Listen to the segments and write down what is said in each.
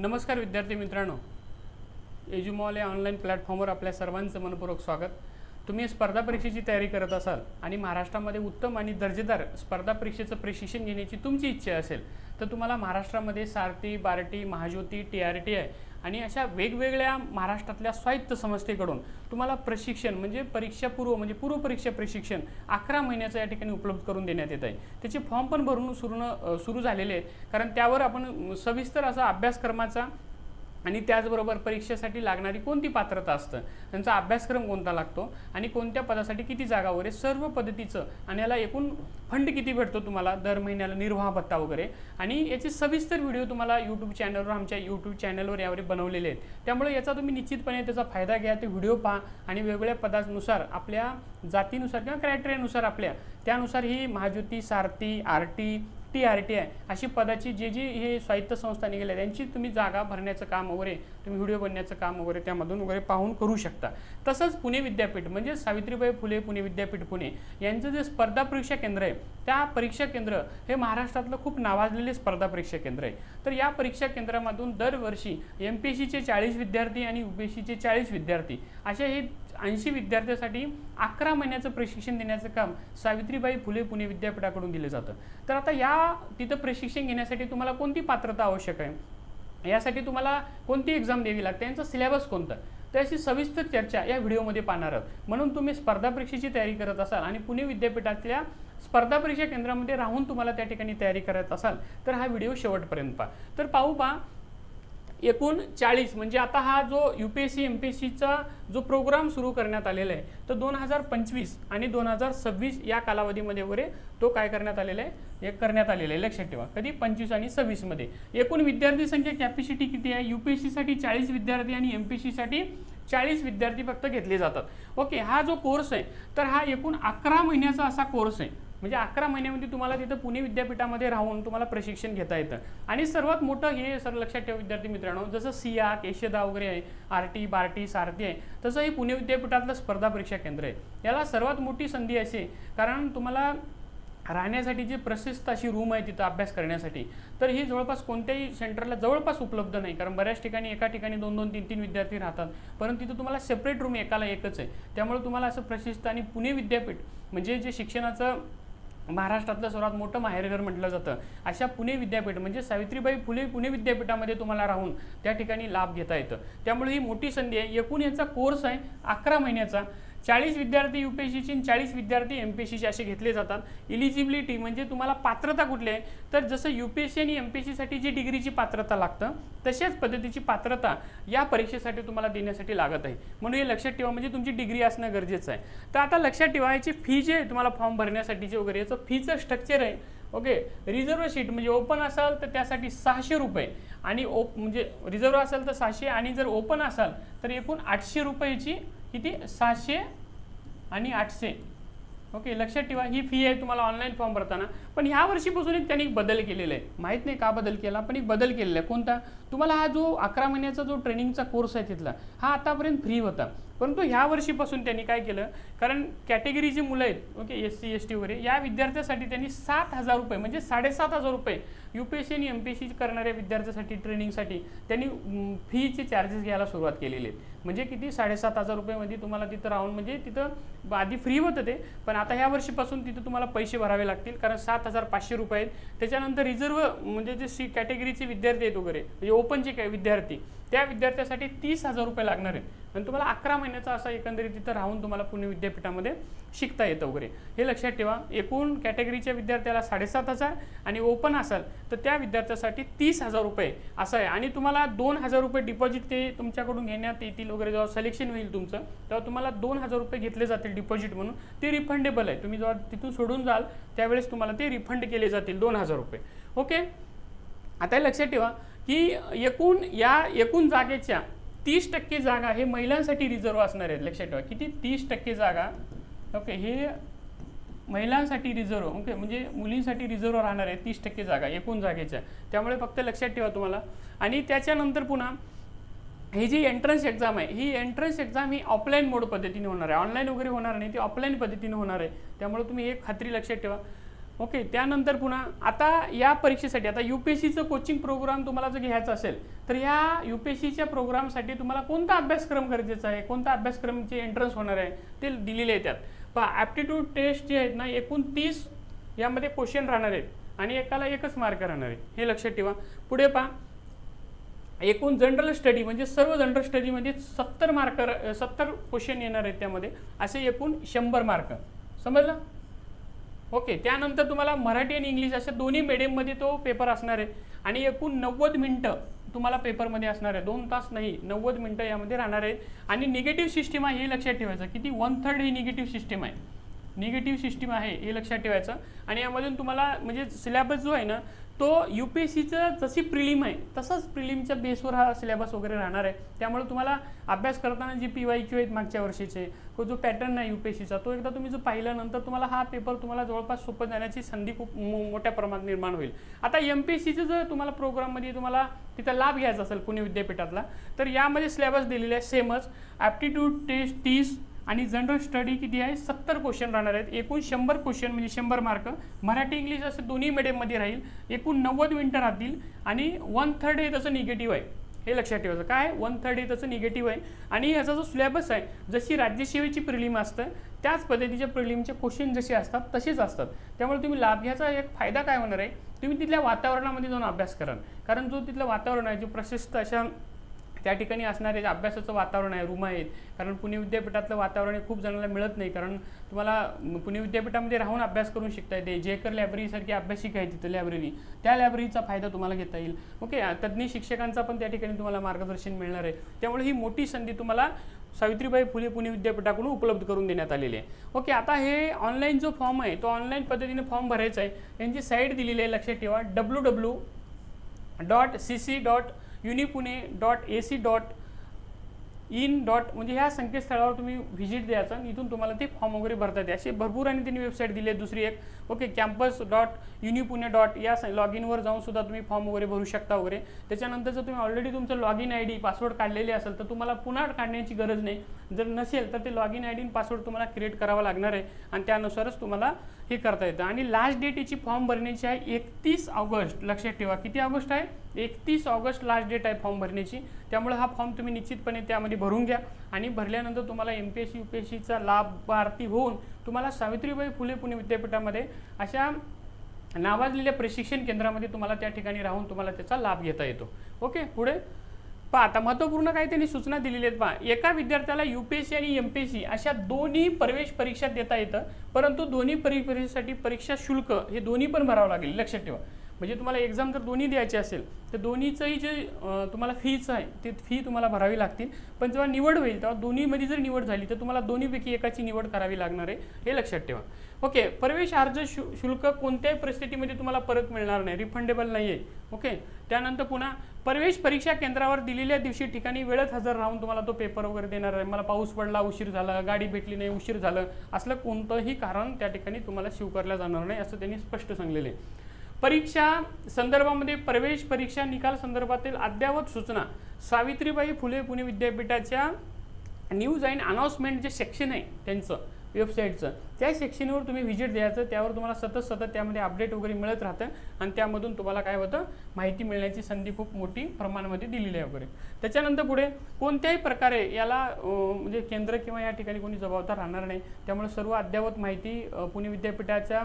नमस्कार विद्यार्थी मित्रांनो. एज्युमॉल या ऑनलाईन प्लॅटफॉर्मवर आपल्या सर्वांचं मनपूर्वक स्वागत. तुम्ही स्पर्धा परीक्षेची तयारी करत असाल आणि महाराष्ट्रामध्ये उत्तम आणि दर्जेदार स्पर्धा परीक्षेचं प्रशिक्षण घेण्याची तुमची इच्छा असेल तर तुम्हाला महाराष्ट्रामध्ये Sarathi Barti Mahajyoti T R T I आणि अशा वेगवेगळ्या महाराष्ट्रातल्या स्वायत्त संस्थेकडून तुम्हाला प्रशिक्षण म्हणजे परीक्षापूर्व म्हणजे पूर्व परीक्षा प्रशिक्षण अकरा महिन्याचं या ठिकाणी उपलब्ध करून देण्यात येत आहे. त्याचे फॉर्म पण भरून सुरू सुरू झालेले आहेत. कारण त्यावर आपण सविस्तर असा अभ्यासक्रमाचा आणि त्याचबरोबर परीक्षेसाठी लागणारी कोणती पात्रता असतं? त्यांचा अभ्यासक्रम कोणता लागतो? आणि कोणत्या पदासाठी किती जागा वगैरे? सर्व पद्धतीचं आणि याला एकूण फंड किती भेटतो तुम्हाला? दर महिन्याला निर्वाह भत्ता वगैरे. आणि याचे सविस्तर व्हिडिओ तुम्हाला यूट्यूब चॅनलवर आमच्या यूट्यूब चॅनलवर यावर बनवलेले आहेत. त्यामुळे याचा तुम्ही निश्चितपणे त्याचा फायदा घ्या ते व्हिडिओ पहा आणि वेगवेगळ्या पदानुसार आपल्या जातीनुसार किंवा क्रायटेरियानुसार आपल्या. त्यानुसार ही Mahajyoti Sarathi R T T R T I अशी पदाची जे जी हे स्वायत्त संस्था निघाल्या त्यांची तुम्ही जागा भरण्याचं काम वगैरे तुम्ही व्हिडिओ बनण्याचं काम वगैरे त्यामधून वगैरे पाहून करू शकता. तसंच पुणे विद्यापीठ म्हणजे सावित्रीबाई फुले पुणे विद्यापीठ पुणे यांचं जे स्पर्धा परीक्षा केंद्र आहे त्या परीक्षा केंद्र हे महाराष्ट्रातलं खूप नावाजलेले स्पर्धा परीक्षा केंद्र आहे. तर या परीक्षा केंद्रामधून दरवर्षी एम पी एस सीचे चाळीस विद्यार्थी आणि यू पी एस सीचे चाळीस विद्यार्थी असे हे ऐंशी विद्यार्थ्यांसाठी अकरा महिन्याचं प्रशिक्षण देण्याचं काम सावित्रीबाई फुले पुणे विद्यापीठाकडून दिलं जातं. तर आता या तिथं प्रशिक्षण घेण्यासाठी तुम्हाला कोणती पात्रता आवश्यक आहे? यासाठी तुम्हाला कोणती एक्झाम द्यावी लागते? यांचा सिलेबस कोणता? तर अशी सविस्तर चर्चा या व्हिडिओमध्ये पाहणार आहोत. म्हणून तुम्ही स्पर्धा परीक्षेची तयारी करत असाल आणि पुणे विद्यापीठातल्या स्पर्धा परीक्षा केंद्रामध्ये राहून तुम्हाला त्या ठिकाणी तयारी करत असाल तर हा व्हिडिओ शेवटपर्यंत पहा. तर पाहू पहा एकूण चाळीस. म्हणजे आता हा जो U P S C M P S सीचा जो प्रोग्राम सुरू करण्यात आलेला आहे तर दोन हजार पंचवीस आणि दोन हजार सव्वीस या कालावधीमध्ये वगैरे तो काय करण्यात आलेला आहे? हे करण्यात आलेला आहे. लक्षात ठेवा. कधी? पंचवीस आणि सव्वीसमध्ये एकूण विद्यार्थी संख्या कॅपॅसिटी किती आहे? यू पी एस सीसाठी चाळीस विद्यार्थी आणि एम पी एस सीसाठी चाळीस विद्यार्थी फक्त घेतले जातात. ओके हा जो कोर्स आहे तर हा एकूण अकरा महिन्याचा असा कोर्स आहे. म्हणजे अकरा महिन्यामध्ये तुम्हाला तिथं पुणे विद्यापीठामध्ये राहून तुम्हाला प्रशिक्षण घेता येतं. आणि सर्वात मोठं हे सर लक्षात ठेवा विद्यार्थी मित्रांनो जसं सिया केशदा वगैरे आहे आर टी बार्टी सारथी आहे तसं हे पुणे विद्यापीठातलं स्पर्धा परीक्षा केंद्र आहे. याला सर्वात मोठी संधी अशी आहे कारण तुम्हाला राहण्यासाठी जी प्रशस्त अशी रूम आहे तिथं अभ्यास करण्यासाठी तर ही जवळपास कोणत्याही सेंटरला जवळपास उपलब्ध नाही कारण बऱ्याच ठिकाणी एका ठिकाणी दोन दोन तीन तीन विद्यार्थी राहतात. परंतु तिथं तुम्हाला सेपरेट रूम एकाला एकच आहे. त्यामुळे तुम्हाला असं प्रशिस्त आणि पुणे विद्यापीठ म्हणजे जे शिक्षणाचं महाराष्ट्रातलं सर्वात मोठं माहेरघर म्हटलं जातं. अशा पुणे विद्यापीठ म्हणजे सावित्रीबाई फुले पुणे विद्यापीठामध्ये तुम्हाला राहून त्या ठिकाणी लाभ घेता येतं. त्यामुळे ही मोठी संधी आहे. एकूण याचा कोर्स आहे अकरा महिन्याचा. चाळीस विद्यार्थी यू पी एस सीचे चाळीस विद्यार्थी एम पी एस सीचे असे घेतले जातात. इलिजिबिलिटी म्हणजे तुम्हाला पात्रता कुठली आहे? तर जसं यू पी एस सी आणि एम पी एस सीसाठी जी डिग्रीची पात्रता लागतं तशाच पद्धतीची पात्रता या परीक्षेसाठी तुम्हाला देण्यासाठी लागत आहे. म्हणून हे लक्षात ठेवा म्हणजे तुमची डिग्री असणं गरजेचं आहे. तर आता लक्षात ठेवा याची फी जे आहे तुम्हाला फॉर्म भरण्यासाठीचे वगैरे याचं फीचं स्ट्रक्चर आहे. ओके रिझर्व शीट म्हणजे ओपन असाल तर त्यासाठी सहाशे रुपये. आणि ओप म्हणजे रिझर्व असेल तर सहाशे आणि जर ओपन असाल तर एकूण आठशे रुपयाची किती? सहाशे आणि आठशे. ओके लक्षात ठेवा ही फी आहे तुम्हाला ऑनलाईन फॉर्म भरताना. पण ह्या वर्षीपासून एक त्यांनी एक बदल केलेला आहे. माहीत नाही का बदल केला पण एक बदल केलेला आहे. कोणता? तुम्हाला हा जो अकरा महिन्याचा जो ट्रेनिंगचा कोर्स आहे तिथला हा आतापर्यंत फ्री होता. परंतु ह्या वर्षीपासून त्यांनी काय केलं कारण कॅटेगरीची मुलं आहेत okay S C S T वगैरे या विद्यार्थ्यासाठी त्यांनी सात हजार रुपये म्हणजे साडेसात हजार रुपये यू पी एस सी आणि एम पी एस सी करणाऱ्या विद्यार्थ्यासाठी ट्रेनिंगसाठी त्यांनी फीचे चार्जेस घ्यायला सुरुवात केलेले आहेत. म्हणजे किती? साडेसात हजार रुपयेमध्ये तुम्हाला तिथं राहून म्हणजे तिथं आधी फ्री होतं ते पण आता ह्या वर्षीपासून तिथं तुम्हाला पैसे भरावे लागतील कारण सात हजार पाचशे रुपये आहेत. त्याच्यानंतर रिझर्व म्हणजे जे सी कॅटेगरीचे विद्यार्थी आहेत वगैरे म्हणजे ओपनचे काय विद्यार्थी त्या विद्यार्थ्यासाठी तीस हजार रुपये लागणार आहेत. आणि तुम्हाला अकरा महिन्याचा असा एकंदरीत तिथं राहून तुम्हाला पुणे विद्यापीठामध्ये शिकता येतं वगैरे. हे लक्षात ठेवा एकूण कॅटेगरीच्या विद्यार्थ्याला साडेसात हजार आणि ओपन असाल तर त्या विद्यार्थ्यासाठी तीस हजार रुपये असं आहे. आणि तुम्हाला दोन हजार रुपये डिपॉझिट ते तुमच्याकडून घेण्यात येतील वगैरे जेव्हा सिलेक्शन होईल तुमचं तेव्हा तुम्हाला दोन हजार रुपये घेतले जातील डिपॉझिट म्हणून. ते रिफंडेबल आहे. तुम्ही जेव्हा तिथून सोडून जाल त्यावेळेस तुम्हाला ते रिफंड केले जातील दोन हजार रुपये. ओके आता हे लक्षात ठेवा की एकूण या एकूण जागेच्या तीस टक्के जागा हे महिलांसाठी रिझर्व असणार आहेत लक्षात ठेवा. किती? तीस टक्के जागा. ओके हे महिलांसाठी रिझर्व ओके म्हणजे मुलींसाठी रिझर्व राहणार आहे तीस टक्के जागा एकूण जागेच्या. त्यामुळे फक्त लक्षात ठेवा तुम्हाला. आणि त्याच्यानंतर पुन्हा ही जी एंट्रन्स एक्झाम आहे ही एंट्रन्स एक्झाम ही ऑफलाईन मोड पद्धतीने होणार आहे. ऑनलाईन वगैरे होणार नाही ती ऑफलाईन पद्धतीने होणार आहे. त्यामुळे तुम्ही एक खात्री लक्षात ठेवा. ओके त्यानंतर पुन्हा आता या परीक्षेसाठी आता यू पी एस सीचं कोचिंग प्रोग्राम तुम्हाला जर घ्यायचा असेल तर या यू पी एस सीच्या प्रोग्रामसाठी तुम्हाला कोणता अभ्यासक्रम गरजेचा आहे? कोणता अभ्यासक्रमचे एंट्रन्स होणार आहे? ते दिलेले आहेत त्यात. पहा ॲप्टिट्यूड टेस्ट जे आहेत ना एकूण तीस यामध्ये क्वेश्चन राहणार आहेत आणि एकाला एकच मार्क राहणार आहे. हे लक्षात ठेवा. पुढे पहा एकूण जनरल स्टडी म्हणजे सर्व जनरल स्टडीमध्ये सत्तर मार्क सत्तर क्वेश्चन येणार आहेत त्यामध्ये. असे एकूण शंभर मार्क समजलं? ओके त्यानंतर तुम्हाला मराठी आणि इंग्लिश अशा दोन्ही मीडियममध्ये तो पेपर असणार आहे. आणि एकूण नव्वद मिनटं तुम्हाला पेपरमध्ये असणार आहे. दोन तास नाही नव्वद मिनटं यामध्ये राहणार आहेत आणि निगेटिव्ह सिस्टीम आहे हे लक्षात ठेवायचं. किती? वन थर्ड ही निगेटिव्ह सिस्टीम आहे. निगेटिव्ह सिस्टीम आहे हे लक्षात ठेवायचं. आणि यामधून तुम्हाला म्हणजे सिलेबस जो आहे ना तो यू पी एस सीचं जशी प्रिलिम आहे तसंच प्रिलिमच्या बेसवर हा सिलेबस वगैरे राहणार आहे. त्यामुळे तुम्हाला अभ्यास करताना जी पी वाय क्यू आहेत मागच्या वर्षीचे तो जो पॅटर्न आहे यू पी एस सीचा तो एकदा तुम्ही जो पाहिल्यानंतर तुम्हाला हा पेपर तुम्हाला जवळपास सोपं जाण्याची संधी खूप मो- मोठ्या प्रमाणात निर्माण होईल. आता एम पी एस सीचं जर तुम्हाला प्रोग्राममध्ये तुम्हाला तिथं लाभ घ्यायचा असेल पुणे विद्यापीठातला तर यामध्ये सिलेबस दिलेले आहे सेमच ॲप्टिट्यूड टेस्ट तीस आणि जनरल स्टडी किती आहे? सत्तर क्वेश्चन राहणार आहेत. एकूण शंभर क्वेश्चन म्हणजे शंभर मार्क मराठी इंग्लिश असं दोन्ही मिडियममध्ये राहील. एकूण नव्वद मिनटं राहतील. आणि वन थर्ड हे त्याचं निगेटिव्ह आहे. हे लक्षात ठेवायचं. काय? वन थर्ड हे त्याचं निगेटिव्ह आहे. आणि याचा जो सिलेबस आहे जशी राज्यसेवेची प्रिलिम असतं त्याच पद्धतीच्या प्रिलिमचे क्वेश्चन जसे असतात तसेच असतात. त्यामुळे तुम्ही लाभ घ्यायचा एक फायदा काय होणार आहे? तुम्ही तिथल्या वातावरणामध्ये जाऊन अभ्यास कराल. कारण जो तिथलं वातावरण आहे जो प्रशस्त अशा त्या ठिकाणी असणारे जे अभ्यासाचं वातावरण आहे रूम आहेत कारण पुणे विद्यापीठातलं वातावरण हे खूप जणांना मिळत नाही कारण तुम्हाला पुणे विद्यापीठामध्ये राहून अभ्यास करून शिकता येते. जेकर लायब्ररीसारखी अभ्यासिका आहे तिथं लायब्ररी त्या लायब्ररीचा फायदा तुम्हाला घेता येईल. ओके तज्ज्ञ शिक्षकांचा पण त्या ठिकाणी तुम्हाला मार्गदर्शन मिळणार आहे. त्यामुळे ही मोठी संधी तुम्हाला सावित्रीबाई फुले पुणे विद्यापीठाकडून उपलब्ध करून देण्यात आलेली आहे. ओके आता हे ऑनलाईन जो फॉर्म आहे तो ऑनलाईन पद्धतीने फॉर्म भरायचा आहे. यांची साईट दिलेली आहे लक्षात ठेवा W W dot C C dot unipune dot A C dot in dot म्हणजे ह्या संकेतस्थळावर तुम्ही व्हिजिट द्यायचं आणि इथून तुम्हाला ते फॉर्म वगैरे भरता येते. असे भरपूर आणि त्यांनी वेबसाईट दिली आहे दुसरी एक. Okay campus dot unipune dot या लॉग इनवर जाऊन सुद्धा तुम्ही फॉर्म वगैरे भरू शकता वगैरे. त्याच्यानंतर जर तुम्ही ऑलरेडी तुमचं log in I D password काढलेले असेल तर तुम्हाला पुन्हा काढण्याची गरज नाही. जर नसेल तर ते log in I D password तुम्हाला क्रिएट करावा लागणार आहे. आणि त्यानुसारच तुम्हाला हे करता येतं. आणि लास्ट डेट याची फॉर्म भरण्याची आहे एकतीस ऑगस्ट. लक्षात ठेवा. किती ऑगस्ट आहे? एकतीस ऑगस्ट लास्ट डेट आहे फॉर्म भरण्याची. त्यामुळे हा फॉर्म तुम्ही निश्चितपणे त्यामध्ये भरून घ्या. आणि भरल्यानंतर तुम्हाला M P S C U P S सीचा लाभार्थी होऊन तुम्हाला सावित्रीबाई फुले पुणे विद्यापीठामध्ये अशा नावाजलेल्या प्रशिक्षण केंद्रामध्ये तुम्हाला त्या ठिकाणी राहून तुम्हाला त्याचा लाभ घेता येतो. ओके पुढे पहा आता महत्त्वपूर्ण काही त्यांनी सूचना दिलेल्या आहेत पहा. एका विद्यार्थ्याला यू पी एस सी आणि एम पी एस सी अशा दोन्ही प्रवेश परीक्षा देता येतं परंतु दोन्ही परीक्षेसाठी परीक्षा शुल्क हे दोन्ही पण भरावं लागेल. लक्षात ठेवा. म्हणजे तुम्हाला एक्झाम जर दोन्ही द्यायची असेल तर दोन्हीचंही जे तुम्हाला फीच आहे ते फी तुम्हाला भरावी लागतील. पण जेव्हा निवड होईल तेव्हा दोन्हीमध्ये जर निवड झाली तर तुम्हाला दोन्हीपैकी एकाची निवड करावी लागणार आहे हे लक्षात ठेवा. ओके प्रवेश अर्ज शु शुल्क कोणत्याही परिस्थितीमध्ये तुम्हाला परत मिळणार नाही रिफंडेबल नाही आहे ओके त्यानंतर पुन्हा प्रवेश परीक्षा केंद्रावर दिलेल्या दिवशी ठिकाणी वेळेत हजर राहून तुम्हाला तो पेपर वगैरे देणार आहे. मला पाऊस पडला उशीर झाला गाडी भेटली नाही उशीर झालं असलं कोणतंही कारण त्या ठिकाणी तुम्हाला स्वीकारलं जाणार नाही असं त्यांनी स्पष्ट सांगलेलं आहे. परीक्षा संदर्भामध्ये प्रवेश परीक्षा निकाल संदर्भातील अद्ययावत सूचना सावित्रीबाई फुले पुणे विद्यापीठाच्या न्यूज अँड अनाऊन्समेंट जे सेक्शन आहे त्यांचं. वेबसाईटचं. त्या सेक्शनवर तुम्ही व्हिजिट द्यायचं त्यावर तुम्हाला सतत सतत त्यामध्ये अपडेट वगैरे मिळत राहतं आणि त्यामधून तुम्हाला काय होतं माहिती मिळण्याची संधी खूप मोठी प्रमाणामध्ये दिलेली आहे वगैरे. त्याच्यानंतर पुढे कोणत्याही प्रकारे याला म्हणजे केंद्र किंवा या ठिकाणी कोणी जबाबदार राहणार नाही त्यामुळे सर्व अद्ययावत माहिती पुणे विद्यापीठाच्या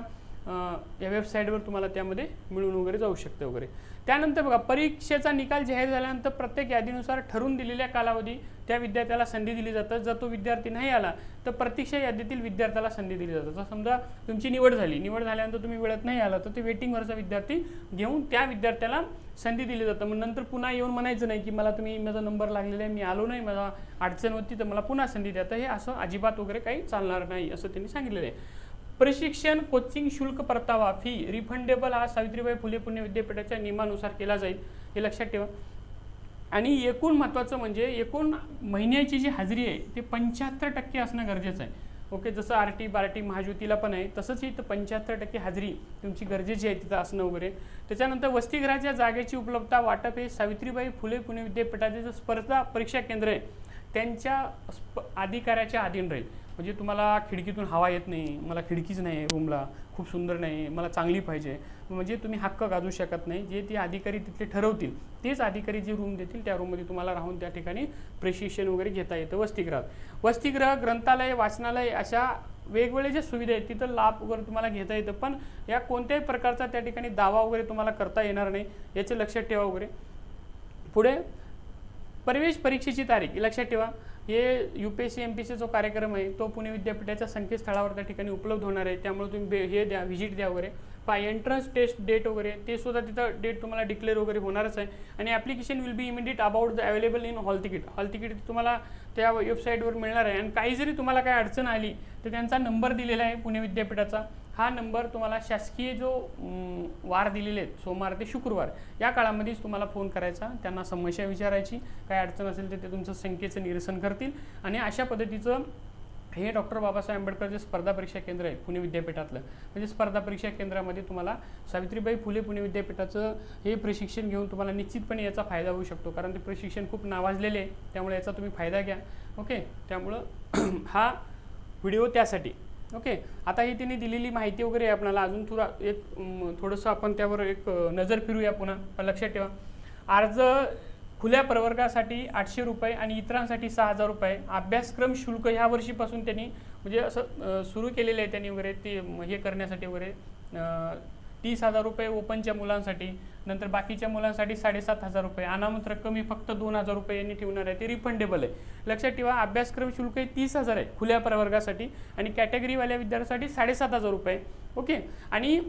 या वेबसाईटवर तुम्हाला त्यामध्ये मिळून वगैरे जाऊ शकते वगैरे. त्यानंतर बघा परीक्षेचा निकाल जाहीर झाल्यानंतर प्रत्येक यादीनुसार ठरवून दिलेल्या कालावधी त्या विद्यार्थ्याला संधी दिली जातं जर तो विद्यार्थी नाही आला तर प्रतीक्षा यादीतील विद्यार्थ्याला संधी दिली जाते जर समजा तुमची निवड झाली. निवड झाल्यानंतर तुम्ही वेळेत नाही आला तर ते वेटिंगवरचा विद्यार्थी घेऊन त्या विद्यार्थ्याला संधी दिली जातं मग नंतर पुन्हा येऊन म्हणायचं नाही की मला तुम्ही माझा नंबर लागलेला आहे मी आलो नाही मला अडचण होती तर मला पुन्हा संधी द्या. तर हे असं अजिबात वगैरे काही चालणार नाही असं त्यांनी सांगितलेलं आहे. प्रशिक्षण कोचिंग शुल्क परतावा फी रिफंडेबल हा सावित्रीबाई फुले पुणे विद्यापीठाच्या नियमानुसार केला जाईल हे लक्षात ठेवा. आणि एकूण महत्त्वाचं म्हणजे एकूण महिन्याची जी हजेरी आहे ते पंच्याहत्तर टक्के असणं गरजेचं आहे. ओके जसं आर टी बार टी महाज्योतीला पण आहे तसंच इथं पंच्याहत्तर टक्के हाजरी तुमची गरजेची आहे तिथं असणं वगैरे. त्याच्यानंतर वसतिगृहाच्या जागेची उपलब्धता वाटप हे सावित्रीबाई फुले पुणे विद्यापीठाचे जे स्पर्धा परीक्षा केंद्र आहे त्यांच्या स्प अधिकाऱ्याच्या अधीन राहील. म्हणजे तुम्हाला खिडकीतून हवा येत नाही मला खिडकीच नाही रूमला खूप सुंदर नाही मला चांगली पाहिजे. म्हणजे तुम्ही हक्क गाजू शकत नाही जे ते अधिकारी तिथले ठरवतील तेच अधिकारी जे रूम देतील त्या रूममध्ये तुम्हाला राहून त्या ठिकाणी प्रशिक्षण वगैरे घेता येतं. वसतिगृहात वसतिगृह ग्रंथालय वाचनालय अशा वेगवेगळे जे सुविधा आहेत तिथं लाभ वगैरे तुम्हाला घेता येतं पण या कोणत्याही प्रकारचा त्या ठिकाणी दावा वगैरे तुम्हाला करता येणार नाही याचं लक्षात ठेवा वगैरे. पुढे प्रवेश परीक्षेची तारीख लक्षात ठेवा. हे U P S C M P जो कार्यक्रम आहे तो पुणे विद्यापीठाच्या संकेतस्थळावर त्या ठिकाणी उपलब्ध होणार आहे. त्यामुळे तुम्ही बे हे द्या व्हिजिट द्या वगैरे. पा एंट्रन्स टेस्ट डेट वगैरे ते सुद्धा तिथं डेट तुम्हाला डिक्लेअर वगैरे होणारच आहे. आणि application will be immediate about the available in hall ticket hall ticket तुम्हाला त्या वेबसाईटवर मिळणार आहे. आणि काही जरी तुम्हाला काही अडचण आली तर त्यांचा नंबर दिलेला आहे पुणे विद्यापीठाचा. हा नंबर तुम्हाला शासकीय जो वार दिलेले आहेत सोमवार ते शुक्रवार या काळामध्येच तुम्हाला फोन करायचा त्यांना समस्या विचारायची काय अडचण असेल तर ते तुमचं संख्येचं निरसन करतील आणि अशा पद्धतीचं हे डॉक्टर बाबासाहेब आंबेडकर जे स्पर्धा परीक्षा केंद्र आहे पुणे विद्यापीठातलं म्हणजे स्पर्धा परीक्षा केंद्रामध्ये तुम्हाला सावित्रीबाई फुले पुणे विद्यापीठाचं हे प्रशिक्षण घेऊन तुम्हाला निश्चितपणे याचा फायदा होऊ शकतो कारण ते प्रशिक्षण खूप नावाजलेले आहे त्यामुळे याचा तुम्ही फायदा घ्या ओके? त्यामुळं हा व्हिडिओ त्यासाठी ओके. आता ही तिने दिलेली माहिती वगैरे आहे आपल्याला अजून थोडा एक थोडंसं आपण त्यावर एक नजर फिरूया पुन्हा. पण लक्षात ठेवा. अर्ज खुल्या प्रवर्गासाठी आठशे रुपये आणि इतरांसाठी सहा हजार रुपये. अभ्यासक्रम शुल्क ह्या वर्षीपासून त्यांनी म्हणजे असं सुरू केलेलं आहे त्यांनी वगैरे ते हे करण्यासाठी वगैरे. तीस हजार रुपये ओपनच्या मुलांसाठी नंतर बाकीच्या मुलांसाठी साडेसात हजार रुपये. अनामत रक्कम ही फक्त दोन हजार रुपये यांनी ठेवणार आहे. ते रिफंडेबल आहे. लक्षात ठेवा अभ्यासक्रम शुल्क हे तीस हजार आहे खुल्या प्रवर्गासाठी आणि कॅटेगरीवाल्या विद्यार्थ्यांसाठी साडेसात हजार रुपये. ओके? आणि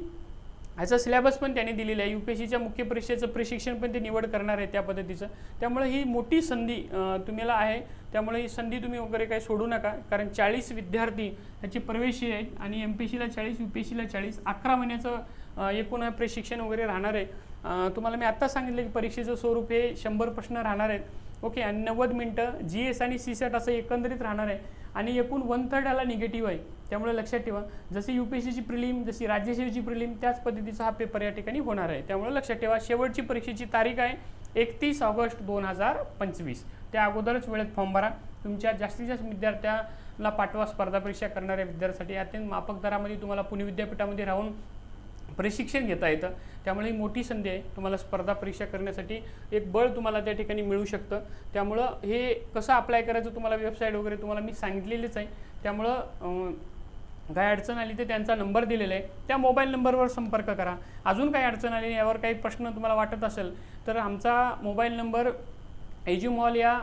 ह्याचा सिलेबस पण त्यांनी दिलेला आहे. यू पी एस सीच्या मुख्य परीक्षेचं प्रशिक्षण पण ते निवड करणार आहे त्या पद्धतीचं. त्यामुळे ही मोठी संधी तुम्हाला आहे. त्यामुळे ही संधी तुम्ही वगैरे काही सोडू नका. कारण चाळीस विद्यार्थी ह्याची प्रवेशी आहेत आणि एम पी एस सीला चाळीस यू पी एस सीला चाळीस अकरा महिन्याचं एकूण प्रशिक्षण वगैरे राहणार आहे. तुम्हाला मी आत्ताच सांगितलं की परीक्षेचं स्वरूप हे शंभर प्रश्न राहणार आहेत. ओके आणि नव्वद मिनटं जी एस आणि सी सेट असं एकंदरीत राहणार आहे. आणि एकूण वन थर्ड आला निगेटिव्ह आहे. त्यामुळे लक्षात ठेवा जशी यू पी एस सीची प्रिलिम जशी राज्यसेवेची प्रिलिम त्याच पद्धतीचा हा पेपर या ठिकाणी होणार आहे. त्यामुळे लक्षात ठेवा शेवटची परीक्षेची तारीख आहे एकतीस ऑगस्ट दोन हजार पंचवीस. त्या अगोदरच वेळेत फॉर्म भरा. तुमच्या जास्तीत जास्त विद्यार्थ्याला पाठवा स्पर्धा परीक्षा करणाऱ्या विद्यार्थ्यांसाठी. अत्यंत माफक दरामध्ये तुम्हाला पुणे विद्यापीठामध्ये राहून प्रशिक्षण घेता येतं. त्यामुळे ही मोठी संधी आहे. तुम्हाला स्पर्धा परीक्षा करण्यासाठी एक बळ तुम्हाला त्या ठिकाणी मिळू शकतं. त्यामुळं हे कसं अप्लाय करायचं तुम्हाला वेबसाईट वगैरे तुम्हाला मी सांगितलेलीच आहे. त्यामुळं काय अडचण आली तर त्यांचा नंबर दिलेला आहे. त्या मोबाईल नंबरवर संपर्क करा. अजून काही अडचण आली यावर काही प्रश्न तुम्हाला वाटत असेल तर आमचा मोबाईल नंबर एज्युमॉल या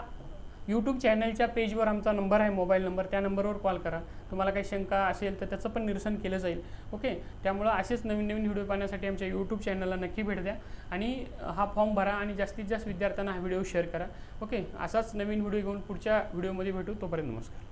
यूट्यूब चॅनलच्या पेजवर आमचा नंबर आहे मोबाईल नंबर त्या नंबरवर कॉल करा. तुम्हाला काही शंका असेल तर त्याचं पण निरसन केलं जाईल. ओके त्यामुळं असेच नवीन नवीन व्हिडिओ पाहण्यासाठी आमच्या यूट्यूब चॅनलला नक्की भेट द्या. आणि हा फॉर्म भरा आणि जास्तीत जास्त विद्यार्थ्यांना हा व्हिडिओ शेअर करा. ओके असाच नवीन व्हिडिओ घेऊन पुढच्या व्हिडिओमध्ये भेटू. तोपर्यंत नमस्कार.